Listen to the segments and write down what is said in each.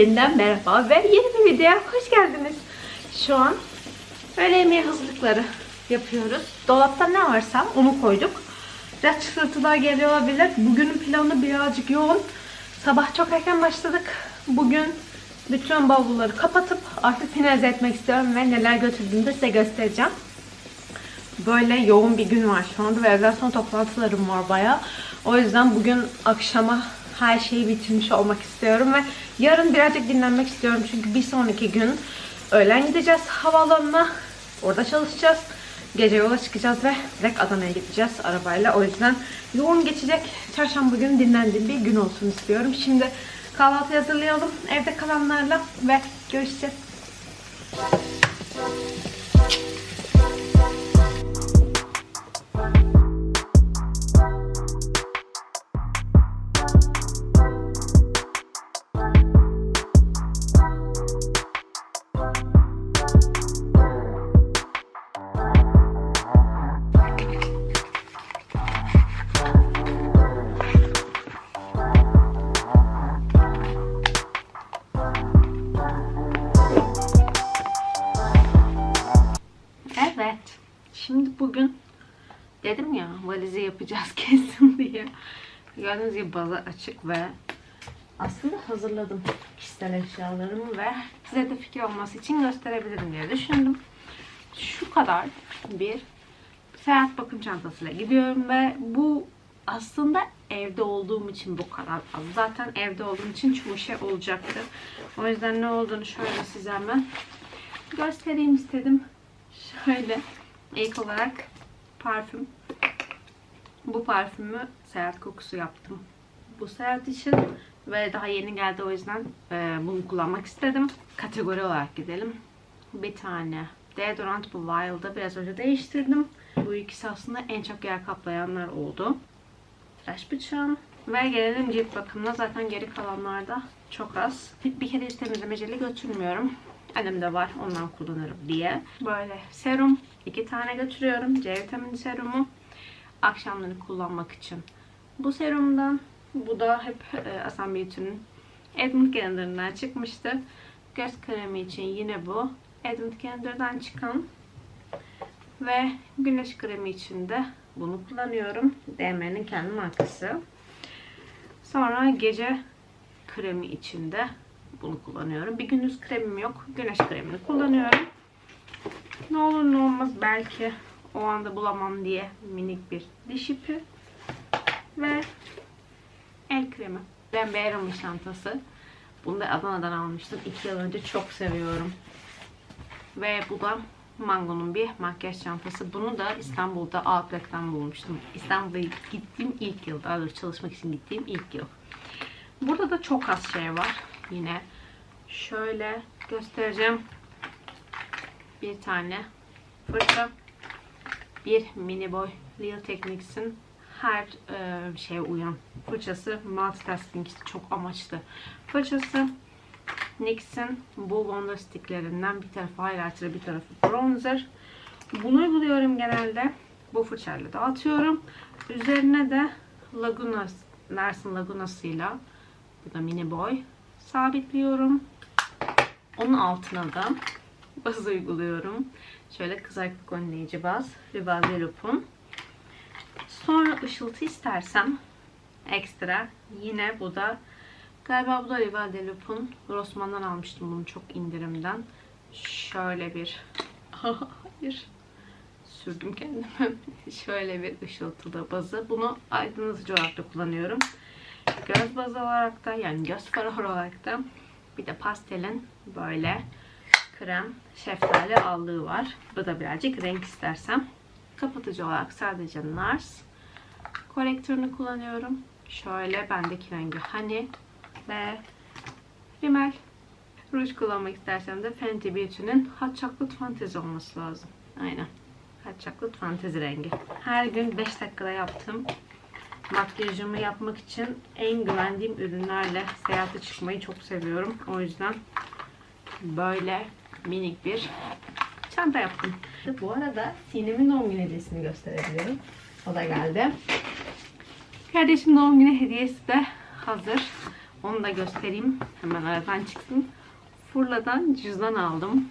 Yeniden merhaba ve yeni bir videoya hoş geldiniz. Şu an öğle yemeği hazırlıkları yapıyoruz. Dolapta ne varsa onu koyduk. Biraz çıtırtılar geliyor olabilir. Bugünün planı birazcık yoğun. Sabah çok erken başladık. Bugün bütün bavulları kapatıp artık finalize etmek istiyorum ve neler götürdüğümü de size göstereceğim. Böyle yoğun bir gün var şu anda ve evden sonra toplantılarım var baya. O yüzden bugün akşama her şeyi bitirmiş olmak istiyorum ve yarın birazcık dinlenmek istiyorum. Çünkü bir sonraki gün öğlen gideceğiz havaalanına. Orada çalışacağız. Gece yola çıkacağız ve direkt Adana'ya gideceğiz arabayla. O yüzden yoğun geçecek çarşamba günü dinlendiğim bir gün olsun istiyorum. Şimdi kahvaltı hazırlayalım evde kalanlarla ve görüşeceğiz. Yapacağız kesin diye. Gördüğünüz gibi bazı açık ve aslında hazırladım kişisel eşyalarımı ve size de fikir olması için gösterebilirim diye düşündüm. Şu kadar bir seyahat bakım çantasıyla gidiyorum ve bu aslında evde olduğum için bu kadar az. Zaten evde olduğum için çoğu şey olacaktı. O yüzden ne olduğunu şöyle size hemen göstereyim istedim. Şöyle ilk olarak parfüm. Bu parfümü seyahat kokusu yaptım. Bu seyahat için ve daha yeni geldi o yüzden e, bunu kullanmak istedim. Kategori olarak gidelim. Bir tane deodorant bu Wild'da biraz önce değiştirdim. Bu ikisi aslında en çok yer kaplayanlar oldu. Tıraş bıçağım. Ve gelelim cilt bakımına. Zaten geri kalanlarda çok az. Bir kere temizleme jeli götürmüyorum. Annemde var ondan kullanırım diye. Böyle serum. iki tane götürüyorum. C vitamini serumu. Akşamları kullanmak için. Bu serumdan. Bu da hep e, Asam Beauty'nin Edmund Gender'ından çıkmıştı. Göz kremi için yine bu. Edmund Gender'dan çıkan. Ve güneş kremi için de bunu kullanıyorum. DM'nin kendi markası. Sonra gece kremi için de bunu kullanıyorum. Bir gündüz kremim yok. Güneş kremini kullanıyorum. Ne olur ne olmaz belki o anda bulamam diye minik bir diş ipi ve el kremi. Ben Beğenmiş çantası. Bunu da Adana'dan almıştım. 2 yıl önce çok seviyorum. Ve bu da Mango'nun bir makyaj çantası. Bunu da İstanbul'da Outlet'ten bulmuştum. İstanbul'a gittiğim ilk yıl. Daha doğrusu çalışmak için gittiğim ilk yıl. Burada da çok az şey var. Yine şöyle göstereceğim. Bir tane fırça. Bir mini boy Real Techniques'in her e, şeye uyan fırçası. Multitasking çok amaçlı fırçası. NYX'in bu Wonder Stick'lerinden bir tarafı highlighter, bir tarafı bronzer. Bunu uyguluyorum genelde. Bu fırçayla dağıtıyorum. Üzerine de Laguna, Larson Laguna'sıyla bu da mini boy sabitliyorum. Onun altına da baz uyguluyorum. Şöyle kızarıklık önleyici baz. Rival Loop'un. Sonra ışıltı istersem ekstra yine bu da galiba bu da Rival Loop'un Rossmann'dan almıştım bunu çok indirimden. Şöyle bir hayır sürdüm kendime. Şöyle bir ışıltılı bazı. Bunu aydınlatıcı olarak da kullanıyorum. Göz bazı olarak da yani göz farı olarak da bir de pastelin böyle krem şeftali allığı var. Bu da birazcık renk istersem. Kapatıcı olarak sadece NARS kolektörünü kullanıyorum. Şöyle bendeki rengi Honey ve rimel. Ruj kullanmak istersem de Fenty Beauty'nin Hot Chocolate Fantasy olması lazım. Aynen. Hot Chocolate Fantasy rengi. Her gün 5 dakikada yaptım makyajımı yapmak için en güvendiğim ürünlerle seyahate çıkmayı çok seviyorum. O yüzden böyle minik bir çanta yaptım. Bu arada Sinem'in doğum günü hediyesini gösterebilirim. O da geldi. Kardeşim doğum günü hediyesi de hazır. Onu da göstereyim. Hemen aradan çıksın. Furla'dan cüzdan aldım.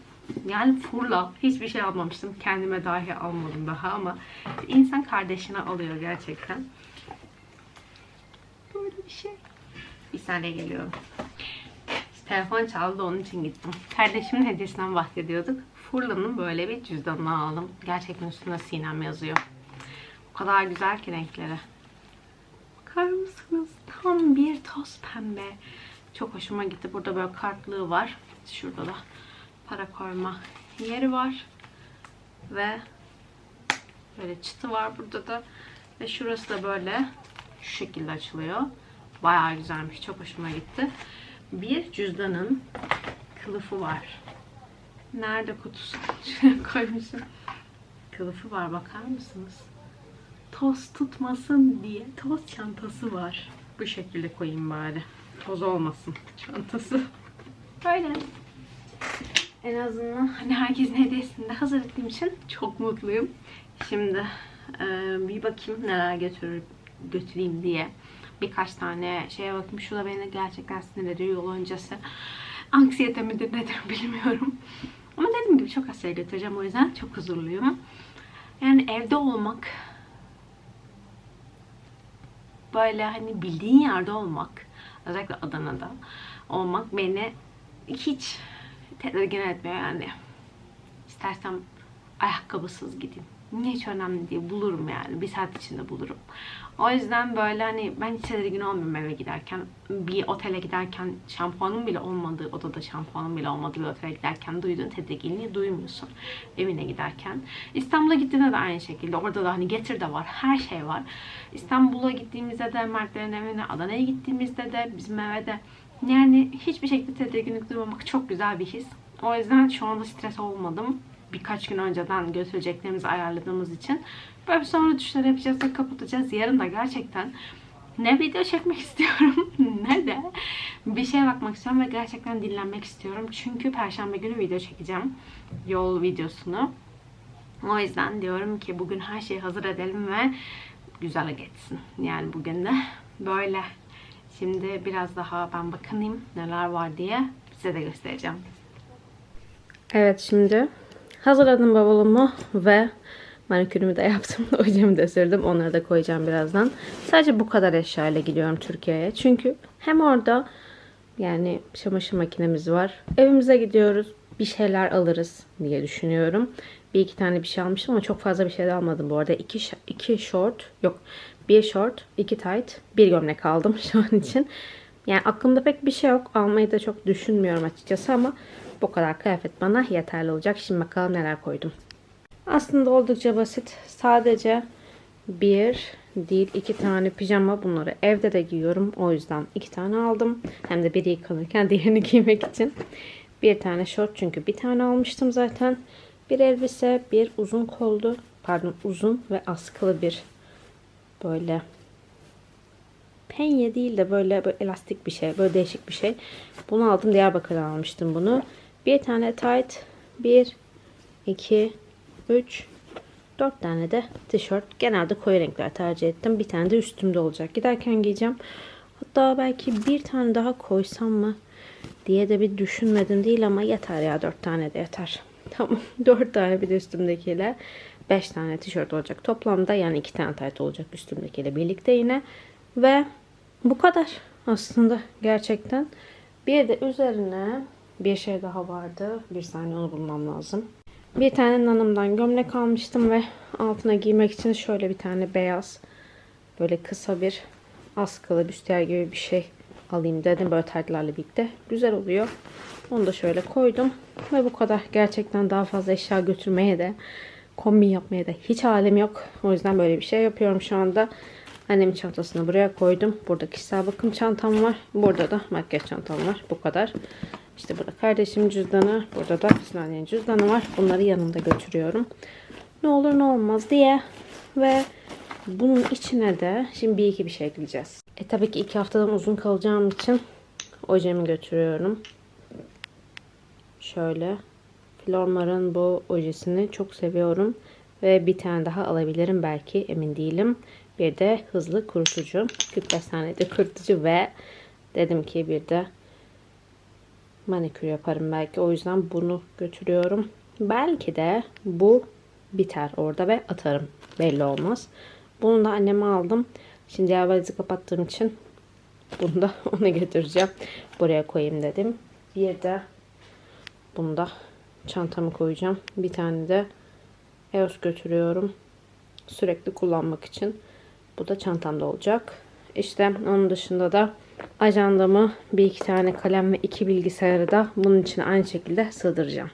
Yani Furla. Hiçbir şey almamıştım. Kendime dahi almadım daha ama insan kardeşine alıyor gerçekten. Böyle bir şey. Bir saniye geliyorum. Telefon çaldı onun için gittim. Kardeşimin hediyesinden bahsediyorduk. Furla'nın böyle bir cüzdanını aldım. Gerçekten üstünde Sinem yazıyor. O kadar güzel ki renkleri. Bakar mısınız? Tam bir toz pembe. Çok hoşuma gitti. Burada böyle kartlığı var. Şurada da para koyma yeri var. Ve böyle çıtı var burada da. Ve şurası da böyle şu şekilde açılıyor. Bayağı güzelmiş. Çok hoşuma gitti. Bir cüzdanın kılıfı var. Nerede kutusu? Şuraya koymuşum. Kılıfı var bakar mısınız? Toz tutmasın diye toz çantası var. Bu şekilde koyayım bari. Toz olmasın çantası. Böyle. En azından hani herkesin hediyesini de hazır ettiğim için çok mutluyum. Şimdi bir bakayım neler götürür, götüreyim diye. Birkaç tane şeye bakayım. Şu da beni gerçekten sinir ediyor yol öncesi. Anksiyete midir nedir bilmiyorum. Ama dediğim gibi çok az şey götüreceğim o yüzden çok huzurluyum. Yani evde olmak böyle hani bildiğin yerde olmak özellikle Adana'da olmak beni hiç tedirgin etmiyor yani. İstersem ayakkabısız gideyim. Niye hiç önemli değil. Bulurum yani. Bir saat içinde bulurum. O yüzden böyle hani ben hiç tedirgin olmuyorum eve giderken. Bir otele giderken şampuanım bile olmadığı, odada şampuanım bile olmadığı bir otele giderken duyduğun tedirginliği duymuyorsun. Evine giderken. İstanbul'a gittiğinde de aynı şekilde. Orada da hani getir de var. Her şey var. İstanbul'a gittiğimizde de Mertlerin evine, Adana'ya gittiğimizde de bizim eve de yani hiçbir şekilde tedirginlik duymamak çok güzel bir his. O yüzden şu anda stres olmadım. Birkaç gün önceden götüreceklerimizi ayarladığımız için. Böyle sonra düşler yapacağız ve kapatacağız. Yarın da gerçekten ne video çekmek istiyorum ne de bir şeye bakmak istiyorum ve gerçekten dinlenmek istiyorum. Çünkü perşembe günü video çekeceğim. Yol videosunu. O yüzden diyorum ki bugün her şeyi hazır edelim ve güzel geçsin. Yani bugün de böyle. Şimdi biraz daha ben bakınayım neler var diye size de göstereceğim. Evet şimdi hazırladım bavulumu ve manikürümü de yaptım. Ojemi de sürdüm. Onları da koyacağım birazdan. Sadece bu kadar eşyayla gidiyorum Türkiye'ye. Çünkü hem orada yani çamaşır makinemiz var. Evimize gidiyoruz. Bir şeyler alırız diye düşünüyorum. Bir iki tane bir şey almıştım ama çok fazla bir şey de almadım bu arada. İki, iki short yok bir short, iki tight, bir gömlek aldım şu an için. Yani aklımda pek bir şey yok. Almayı da çok düşünmüyorum açıkçası ama bu kadar kıyafet bana yeterli olacak. Şimdi bakalım neler koydum. Aslında oldukça basit. Sadece bir değil iki tane pijama bunları evde de giyiyorum. O yüzden iki tane aldım. Hem de biri yıkanırken diğerini giymek için. Bir tane short çünkü bir tane almıştım zaten. Bir elbise, bir uzun kollu, pardon uzun ve askılı bir böyle penye değil de böyle, böyle elastik bir şey. Böyle değişik bir şey. Bunu aldım. Diyarbakır'dan almıştım bunu. Bir tane tight. Bir, iki, üç, dört tane de tişört. Genelde koyu renkler tercih ettim. Bir tane de üstümde olacak. Giderken giyeceğim. Hatta belki bir tane daha koysam mı diye de bir düşünmedim değil ama yeter ya. Dört tane de yeter. Tamam. Dört tane bir de üstümdekiyle. 5 tane tişört olacak. Toplamda yani 2 tane tayt olacak üstümdekiyle birlikte yine. Ve bu kadar aslında gerçekten. Bir de üzerine bir şey daha vardı. Bir saniye onu bulmam lazım. Bir tane nanımdan gömlek almıştım ve altına giymek için şöyle bir tane beyaz böyle kısa bir askılı büstiyer gibi bir şey alayım dedim böyle taytlarla birlikte. Güzel oluyor. Onu da şöyle koydum. Ve bu kadar. Gerçekten daha fazla eşya götürmeye de kombin yapmaya da hiç halim yok. O yüzden böyle bir şey yapıyorum şu anda. Annemin çantasını buraya koydum. Burada kişisel bakım çantam var. Burada da makyaj çantam var. Bu kadar. İşte burada kardeşim cüzdanı. Burada da Sinan'ın cüzdanı var. Bunları yanımda götürüyorum. Ne olur ne olmaz diye. Ve bunun içine de şimdi bir iki bir şey ekleyeceğiz. E tabii ki iki haftadan uzun kalacağım için ojemi götürüyorum. Şöyle Flormar'ın bu ojesini çok seviyorum. Ve bir tane daha alabilirim belki emin değilim. Bir de hızlı kurutucu. 45 saniyede kurutucu ve Dedim ki bir de manikür yaparım belki. O yüzden bunu götürüyorum. Belki de bu biter orada ve atarım. Belli olmaz. Bunu da anneme aldım. Şimdi diğer valizi kapattığım için bunu da ona götüreceğim. Buraya koyayım dedim. Bir de bunu da çantama koyacağım. Bir tane de EOS götürüyorum. Sürekli kullanmak için. Bu da çantamda olacak. İşte onun dışında da ajandamı bir iki tane kalem ve iki bilgisayarı da bunun için aynı şekilde sığdıracağım.